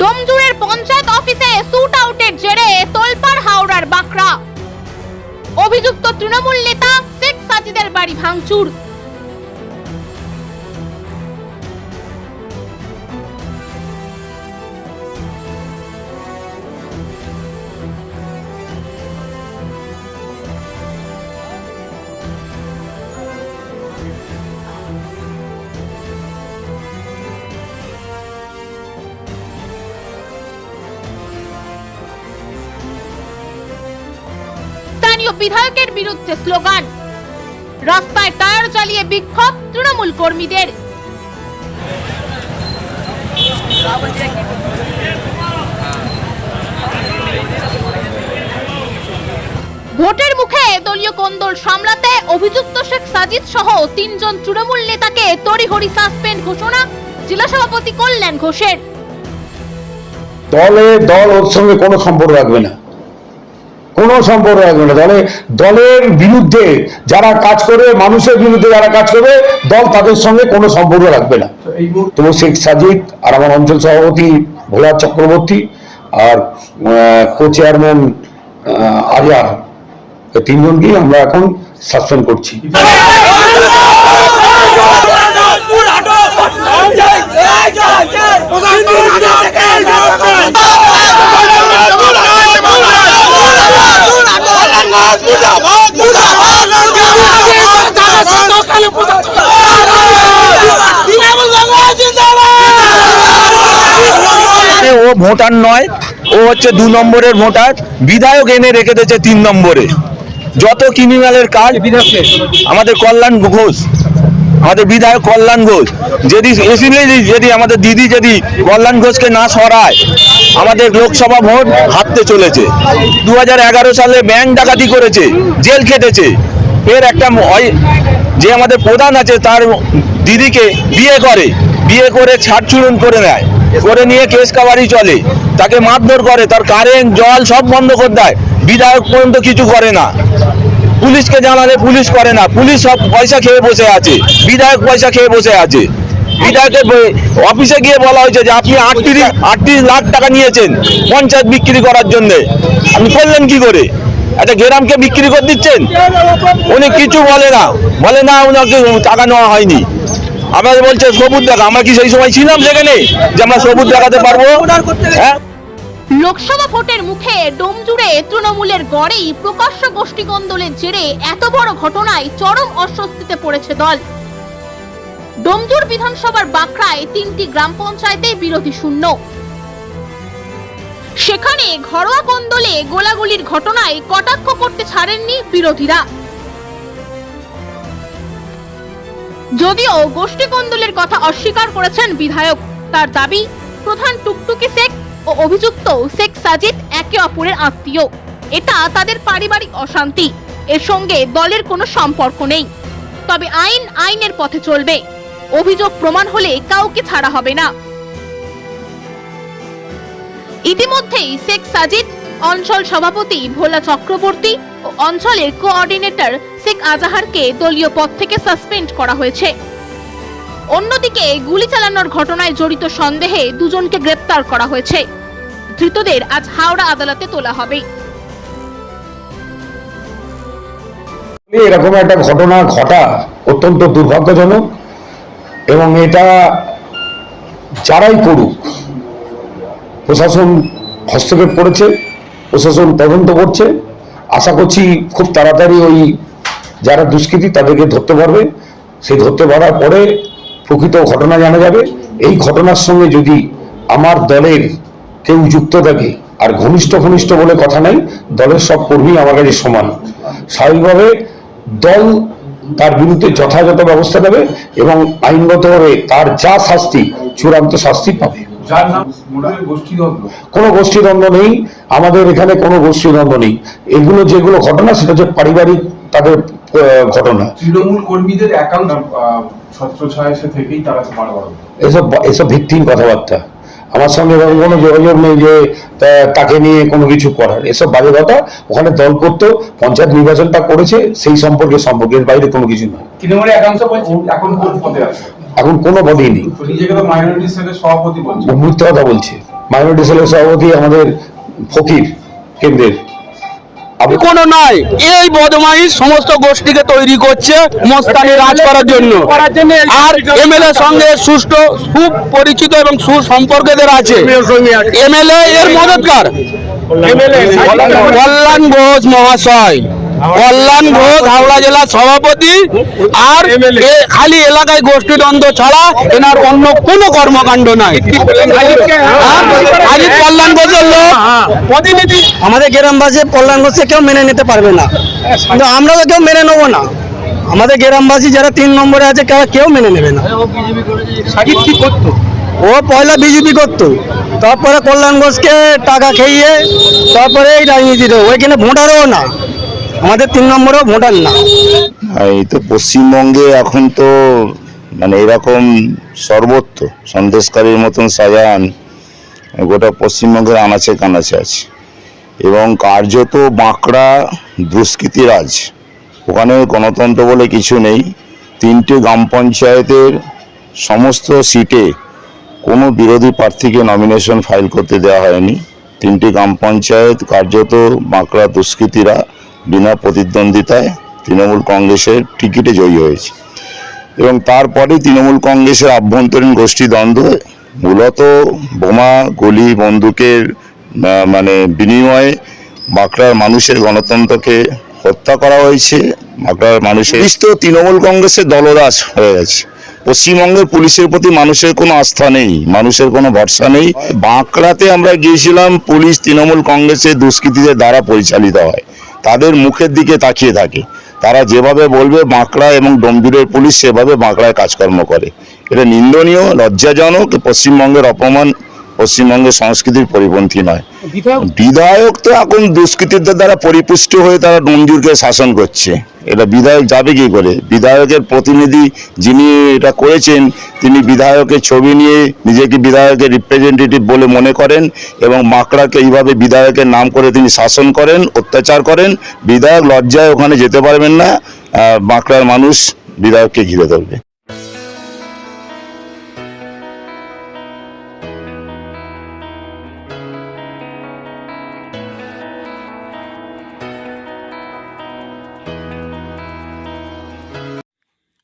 ডোমজুড়ের পঞ্চায়েত অফিসে শুট আউটের জেরে তোলপাড় হাওড়ার বাঁকড়া। অভিযুক্ত তৃণমূল নেতা শেখ সাজিদের বাড়ি ভাঙচুর। স্থানীয় বিধায়কের বিরুদ্ধে স্লোগান। রাস্তায় টায়ার চালিয়ে বিক্ষোভ তৃণমূল কর্মীদের। ভোটের মুখে দলীয় কোন্দল সামলাতে অভিযুক্ত শেখ সাজিদ সহ তিনজন তৃণমূল নেতাকে তড়িহড়ি সাসপেন্ড ঘোষণা জেলা সভাপতি কল্যাণ ঘোষের। দলে দল ওর সঙ্গে কোনো সম্পর্ক রাখবে না। কোনো সম্পর্ক রাখবে না। দলে দলের বিরুদ্ধে যারা কাজ করবে মানুষের বিরুদ্ধে যারা কাজ করবে দল তাদের সঙ্গে কোনো সম্পর্ক রাখবে না। এই তো শেখ সাজিদ আর আমার অঞ্চল সভাপতি ভোলা চক্রবর্তী আর কো চেয়ারম্যান আজার তিনজনকেই আমরা এখন সাসপেন্ড করছি। ও ভোটার নয়, ও হচ্ছে দু নম্বরের ভোটার, বিধায়ক এনে রেখে দিয়েছে তিন নম্বরে। যত ক্রিমিনালের কাজ, আমাদের কল্যাণ ঘোষ, আমাদের বিধায়ক কল্যাণ ঘোষ, যদি এসিলি যদি আমাদের দিদি যদি কল্যাণ ঘোষকে না সরায়, আমাদের লোকসভা ভোট হারতে চলেছে। দু হাজার এগারো সালে ব্যাংক ডাকাতি করেছে, জেল খেটেছে। এর একটা যে আমাদের প্রধান আছে তার দিদিকে বিয়ে করে বিয়ে করে ছাড়ছুড়ুন করে নেয়। করে নিয়ে কেস কাবারি চলে। তাকে মারধর করে, তার কারেন্ট, জল সব বন্ধ করে দেয়। বিধায়ক পর্যন্ত কিছু করে না। পুলিশকে জানালে পুলিশ করে না। পুলিশ সব পয়সা খেয়ে বসে আছে। বিধায়ক পয়সা খেয়ে বসে আছে। বিধায়কের অফিসে গিয়ে বলা হয়েছে যে, আপনি আটত্রিশ আটত্রিশ লাখ টাকা নিয়েছেন পঞ্চায়েত বিক্রি করার জন্যে। আপনি করলেন কি করে? একটা গ্রামকে বিক্রি করে দিচ্ছেন? উনি কিছু বলে না। বলে না ওনাকে টাকা নেওয়া হয়নি। আমাদের বলছে, সবুজ দেখা। আমরা কি সেই সময় ছিলাম সেখানে যে আমরা সবুজ দেখাতে পারব? হ্যাঁ? লোকসভা ভোটের মুখে ডোমজুড়ে তৃণমূলের গড়েই প্রকাশ্য গোষ্ঠী কন্দলের জেরে এত বড় ঘটনায় চরম অস্বস্তিতে পড়েছে দল। ডোমজুর বিধানসভার বাঁকড়ায় তিনটি গ্রাম পঞ্চায়েতে বিরোধী শূন্য। সেখানে ঘরোয়া কন্দলে গোলাগুলির ঘটনায় কটাক্ষ করতে ছাড়েননি বিরোধীরা। যদিও গোষ্ঠী কন্দলের কথা অস্বীকার করেছেন বিধায়ক, তার দাবি, প্রধান টুকটুকি শেখ ও অভিযুক্ত শেখ সাজিদ একে অপরের আত্মীয়। এটা তাদের পারিবারিক অশান্তি। এর সঙ্গে দলের কোনো সম্পর্ক নেই। তবে আইন আইনের পথে চলবে। অভিযোগ প্রমাণ হলে কাউকে ছাড়া হবে না। ইতিমধ্যেই শেখ সাজিদ, অঞ্চল সভাপতি ভোলা চক্রবর্তী ও অঞ্চলের কোঅর্ডিনেটর শেখ আজাহারকে দলীয় পদ থেকে সাসপেন্ড করা হয়েছে। অন্যদিকে গুলি চালানোর ঘটনায় জড়িত সন্দেহে দুজনকে গ্রেপ্তার করা হয়েছে। ধৃতদের আজ হাওড়া আদালতে তোলা হবে। এরকম একটা ঘটনা ঘটা অত্যন্ত দুর্ভাগ্যজনক এবং এটা যারাই করুক, প্রশাসন হস্তক্ষেপ করেছে, প্রশাসন তদন্ত করছে। আশা করছি খুব তাড়াতাড়ি ওই যারা দুষ্কৃতী তাদেরকে ধরতে পারবে। সেই ধরতে পারার পরে প্রকৃত ঘটনা জানা যাবে। এই ঘটনার সঙ্গে যদি আমার দলের কেউ যুক্ত থাকে আর ঘনিষ্ঠ ঘনিষ্ঠ বলে কথা নাই দলের সব কর্মী আমার কাছে সমান। স্বাভাবিকভাবে দল তার বিরুদ্ধে যথাযথ ব্যবস্থা নেবে এবং আইনগতভাবে তার যা শাস্তি চূড়ান্ত শাস্তি পাবে। কোনো গোষ্ঠীদ্বন্দ্ব নেই। আমাদের এখানে কোনো গোষ্ঠীদ্বন্দ্ব নেই। এগুলো যেগুলো ঘটনা সেটা হচ্ছে পারিবারিক তাদের ঘটনা। তৃণমূল কর্মীদের একাউন্ট ছত্র ছায়াসে থেকেই তারা এসব এসব ভিত্তিহীন কথাবার্তা। আমার সঙ্গে এরকম কোনো যোগাযোগ নেই যে তাকে নিয়ে কোনো কিছু করার। এসব বাজে কথা। ওখানে দল করতো পঞ্চায়েত নির্বাচনটা করেছে সেই সম্পর্কে সম্পর্কের বাইরে কোনো কিছু নয়। তৃণমূলের একাংশ এখন কোন পদে আছে? এখন কোনো পদেই নেই। সভাপতি বলছে। কথা বলছে। মাইনরিটি সেলের সভাপতি আমাদের ফকির কেন্দ্রের। কোনো নয় এই বদমাইশ সমস্ত গোষ্ঠীকে তৈরি করছে মস্তানি রাজ করার জন্য। আর এমএলএ সঙ্গে সুষ্ঠু সুপরিচিত এবং সুসম্পর্কদের আছে। এমএলএ এর মদতকার। কল্যাণ ঘোষ মহাশয়। কল্যাণ ঘোষ হাওড়া জেলার সভাপতি আর খালি এলাকায় গোষ্ঠীদ্বন্দ্ব ছাড়া এনার অন্য কোনো কর্মকাণ্ড নাই। আজ কল্যাণ ঘোষের লোক। প্রতিনিধি। আমাদের গ্রামবাসী কল্যাণ ঘোষকে কেউ মেনে নিতে পারবে না। কিন্তু আমরা তো কেউ মেনে নেব না। আমাদের গ্রামবাসী যারা তিন নম্বরে আছে তারা কেউ মেনে নেবে না। ও পয়লা বিজেপি করতো। তারপরে কল্যাণ ঘোষকে টাকা খেয়ে তারপরে এই রাজনীতিতে ওইখানে ভোটারও না। আমাদের তিন নম্বরেও ভোটার না। এই তো পশ্চিমবঙ্গে এখন তো মানে এরকম সর্বত্র সন্দেশকারীর মতন সাজান গোটা পশ্চিমবঙ্গের আনাচে কানাচে আছে। এবং কার্যত বাঁকড়া দুষ্কৃতি রাজ ওখানে গণতন্ত্র বলে কিছু নেই। তিনটে গ্রাম পঞ্চায়েতের সমস্ত সিটে কোনো বিরোধী প্রার্থীকে নমিনেশন ফাইল করতে দেওয়া হয়নি। তিনটি গ্রাম পঞ্চায়েত কার্যত বাঁকড়া দুষ্কৃতীরা বিনা প্রতিদ্বন্দ্বিতায় তৃণমূল কংগ্রেসের টিকিটে জয়ী হয়েছে। এবং তারপরে তৃণমূল কংগ্রেসের আভ্যন্তরীণ গোষ্ঠী দ্বন্দ্ব মূলত বোমা, গুলি, বন্দুকের মানে বিনিময়ে বাঁকড়ার মানুষের গণতন্ত্রকে হত্যা করা হয়েছে। বাঁকড়ার মানুষের তো তৃণমূল কংগ্রেসের দলদাস হয়ে গেছে। পশ্চিমবঙ্গের পুলিশের প্রতি মানুষের কোনো আস্থা নেই, মানুষের কোনো ভরসা নেই। বাঁকড়াতে আমরা গিয়েছিলাম, পুলিশ তৃণমূল কংগ্রেসের দুষ্কৃতীদের দ্বারা পরিচালিত হয়। তাদের মুখের দিকে তাকিয়ে থাকে। তারা যেভাবে বলবে বাঁকড়া এবং ডোমজুরের পুলিশ সেভাবে বাঁকড়ায় কাজকর্ম করে। এটা নিন্দনীয়, লজ্জাজনক, পশ্চিমবঙ্গের অপমান পশ্চিমবঙ্গের সংস্কৃতির পরিপন্থী নয়। বিধায়ক? তো এখন দুষ্কৃতীদের দ্বারা পরিপুষ্ট হয়ে তারা ডোমজুরকে শাসন করছে। এটা বিধায়ক যাবে কি করে? বিধায়কের প্রতিনিধি যিনি এটা করেছেন তিনি বিধায়কের ছবি নিয়ে নিজেকে বিধায়কের রিপ্রেজেন্টেটিভ বলে মনে করেন এবং মাকড়াকে এইভাবে বিধায়কের নাম করে তিনি শাসন করেন অত্যাচার করেন। বিধায়ক লজ্জায় ওখানে যেতে পারবেন না। আহ, বাঁকড়ার মানুষ বিধায়ককে ঘিরে ধরবে।